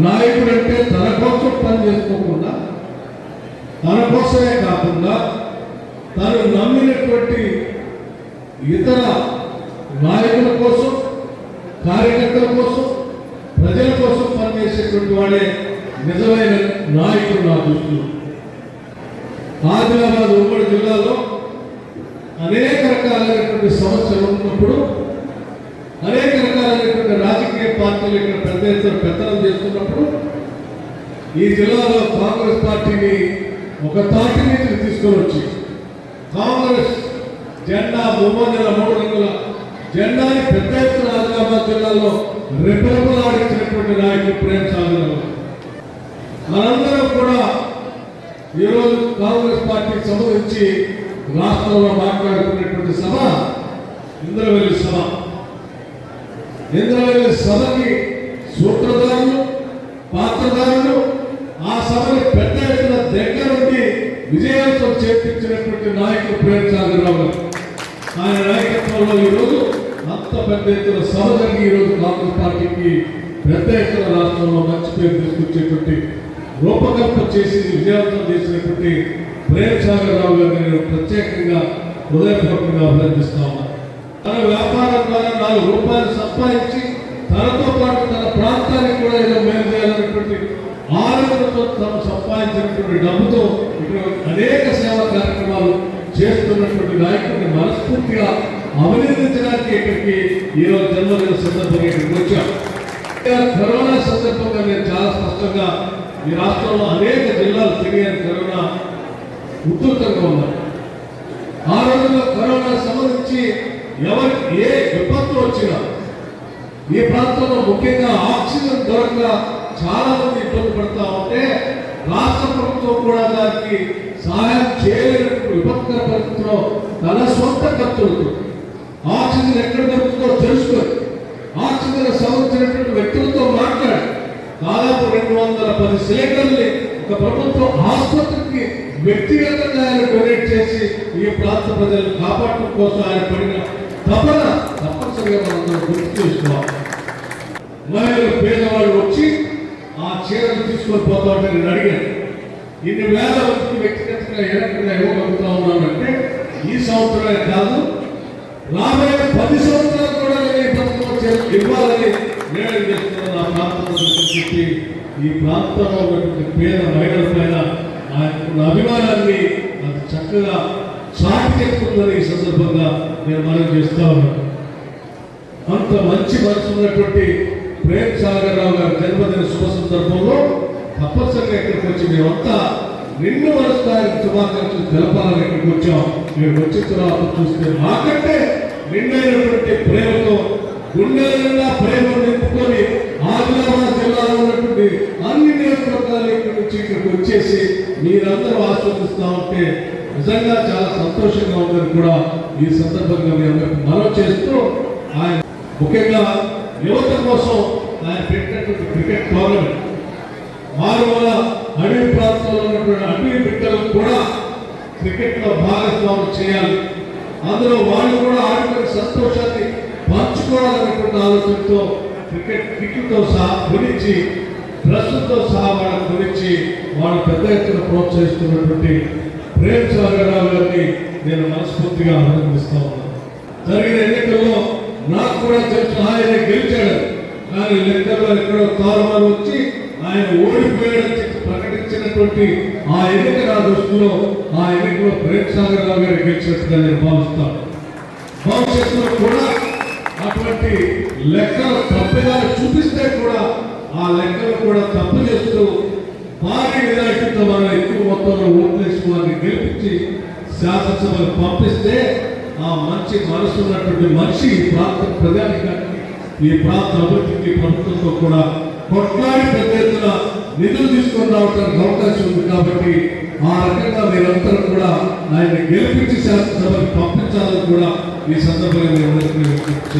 నాయకుడు అంటే తన కోసం పని చేసుకోకుండా తన కోసమే కాకుండా తను నమ్మినటువంటి ఇతర నాయకుల కోసం కార్యకర్తల కోసం ప్రజల కోసం పనిచేసేటువంటి వాడే నిజమైన నాయకుడు నా దృష్టిలో. ఆదిలాబాద్ ఉమ్మడి జిల్లాలో అనేక రకాలైనటువంటి సమస్యలు ఉన్నప్పుడు అనేక రకాల పార్టీలు ఇక్కడ పెద్ద ఎత్తున పెత్తనం చేస్తున్నప్పుడు ఈ జిల్లాలో కాంగ్రెస్ పార్టీని ఒక తాటి నుంచి తీసుకొని వచ్చి కాంగ్రెస్ జెండా బొమ్మల మూడు రంగుల జెండాని పెద్ద ఎత్తున ఆదిలాబాద్ జిల్లాలో రెప్పరెప్పలాడించినటువంటి నాయకుడు ప్రేమ్ సాగర్. మనందరం కూడా ఈరోజు కాంగ్రెస్ పార్టీకి సంబంధించి రాష్ట్రంలో మాట్లాడుకునేటువంటి సభ ఇంద్రవెల్లి సభ. ఇంద్రవెల్లి సభకి సూత్రధారులు పాత్రధారులు ఆ సభని పెద్ద ఎత్తున దగ్గరుండి విజయాలతో చేర్పించినటువంటి నాయకుడు ప్రేమ్ సాగర్ రావు ఆయన నాయకత్వంలో ఈరోజు అంత పెద్ద ఎత్తున సభ జరిగి ఈరోజు కాంగ్రెస్ పార్టీకి పెద్ద ఎత్తున రాష్ట్రంలో మంచి పేరు తీసుకొచ్చేటువంటి రూపకల్పన చేసి విజయవంతం చేసినటువంటి ప్రేమ్ సాగర్ రావు గారిని నేను ప్రత్యేకంగా హృదయపూర్వకంగా అభినందిస్తా ఉన్నాను. తన వ్యాపారం ద్వారా నాలుగు రూపాయలు సంపాదించి తనతో పాటు తన ప్రాంతానికి కూడా ఏదో మేలు చేయాలనేటువంటి ఆలోచనతో తను సంపాదించినటువంటి డబ్బుతో ఇక్కడ అనేక సేవా కార్యక్రమాలు చేస్తున్నటువంటి నాయకుడిని మనస్ఫూర్తిగా అభినందించడానికి ఇక్కడికి ఈరోజు జన్మదిన సందర్భంగా ఇక్కడికి వచ్చాం. కరోనా సందర్భంగా నేను చాలా స్పష్టంగా ఈ రాష్ట్రంలో అనేక జిల్లాలు తిరిగిన. కరోనా ఉధృతంగా ఉన్నాయి ఆ రోజుల్లో కరోనా సంబంధించి ఎవరికి ఏ విపత్తు వచ్చినా ఈ ప్రాంతంలో ముఖ్యంగా ఆక్సిజన్ దొరక చాలా మంది ఇబ్బంది పడతా ఉంటే రాష్ట్ర ప్రభుత్వం కూడా దానికి సహాయం చేయలేనటువంటి విపత్కర పరిస్థితిలో తన సొంత ఖర్చులతో ఆక్సిజన్ ఎక్కడ దొరుకుతుందో తెలుసుకొని ఆక్సిజన్ సంబంధించినటువంటి వ్యక్తులతో మాట్లాడి దాదాపు రెండు వందల పది సిలిండర్ని ఒక ప్రభుత్వ ఆసుపత్రికి వ్యక్తిగతంగా ఆయన డొనేట్ చేసి ఈ ప్రాంత ప్రజలను కాపాడటం కోసం ఆయన పడిన తపన తప్పనిసరిగా మనందరం గుర్తు చేసుకోవాలి. మహిళలు పేదవాళ్ళు వచ్చి ఆ చీరలు తీసుకొని పోతామని నేను అడిగాను ఇన్ని వేల మందికి వ్యక్తిగతంగా ఏ ఇవ్వగలుగుతా ఉన్నానంటే ఈ సంవత్సరమే కాదు రాబోయే పది సంవత్సరాలు కూడా నేను ప్రభుత్వం ఇవ్వాలని నేను చేస్తున్నాను ఆ ప్రాంతంలో చెప్పి ఈ ప్రాంతంలో ఉన్నటువంటి పేద మహిళల పైన ఆయనకున్న అభిమానాన్ని అది చక్కగా చాటి ఈ సందర్భంగా నేను మనం చేస్తా ఉన్నాను అంత మంచి మనసు ఉన్నటువంటి ప్రేమ్ సాగర్ రావు గారి జన్మదిన శుభ సందర్భంలో తప్పనిసరిగా ఇక్కడికి వచ్చి మేమంతా నిన్ను మనసుకాయ శుభాకాంక్షలు తెలపాలని ఇక్కడికి వచ్చాం. మీరు వచ్చిన తర్వాత చూస్తే మాకంటే నిన్నైనటువంటి ప్రేమతో గుండె నిండా ప్రేమ నింపుకొని ఆదిలాబాద్ జిల్లాలో ఉన్నటువంటి అన్ని నియోజకవర్గాలు ఇక్కడి నుంచి ఇక్కడికి వచ్చేసి మీరందరూ ఆస్వాదిస్తా ఉంటే నిజంగా చాలా సంతోషంగా ఉందని కూడా ఈ సందర్భంగా మీ అందరికి మనవి చేస్తూ ఆయన ముఖ్యంగా యువత కోసం ఆయన పెట్టినటువంటి క్రికెట్ టోర్నమెంట్ మారుమూల అడవి ప్రాంతంలో ఉన్నటువంటి అడవి బిడ్డలు కూడా క్రికెట్లో భాగస్వామ్యం చేయాలి. అందులో వాళ్ళు కూడా ఆడుకునే సంతోషాన్ని పంచుకోవాలనేటువంటి ఆలోచనతో క్రికెట్ కిట్లతో సహా గురించి డ్రెస్సులతో సహా వాళ్ళ గురించి వాళ్ళు పెద్ద ఎత్తున ప్రోత్సహిస్తున్నటువంటి ప్రేమ్ సాగరరావు గారిని నేను మనస్ఫూర్తిగా అభినందిస్తా ఉన్నాను. జరిగిన ఎన్నికల్లో నాకు కూడా తెలుసు ఆయన గెలిచాడు. కానీ లెక్కల్లో ఎక్కడో తారుమారు వచ్చి ఆయన ఓడిపోయాడని ప్రకటించినటువంటి ఆ ఎన్నిక నా దృష్టిలో ఆ ఎన్నికలో ప్రేమ్ సాగరరావు గారు గెలిచినట్టుగా నేను భావిస్తాను భవిష్యత్తులో కూడా అటువంటి లెక్కలు తప్పిదాలు చూపిస్తే కూడా ఆ లెక్కలు కూడా తప్పు చేస్తూ భారీ విధాయితో మనం ఎక్కువ మొత్తంలో ఓట్లు వేసి వారిని గెలిపించి శాసనసభకు పంపిస్తే ఆ మంచి మనసు ఉన్నటువంటి మనిషి ఈ ప్రాంత ప్రజానికానికి ఈ ప్రాంత అభివృద్ధికి ప్రభుత్వంతో కూడా కొట్లాడి పెద్ద ఎత్తున నిధులు తీసుకొని రావడానికి అవకాశం ఉంది కాబట్టి ఆ రకంగా మీరందరూ కూడా ఆయన గెలిపించి శాసనసభకు పంపించాలని కూడా ఈ సందర్భంగా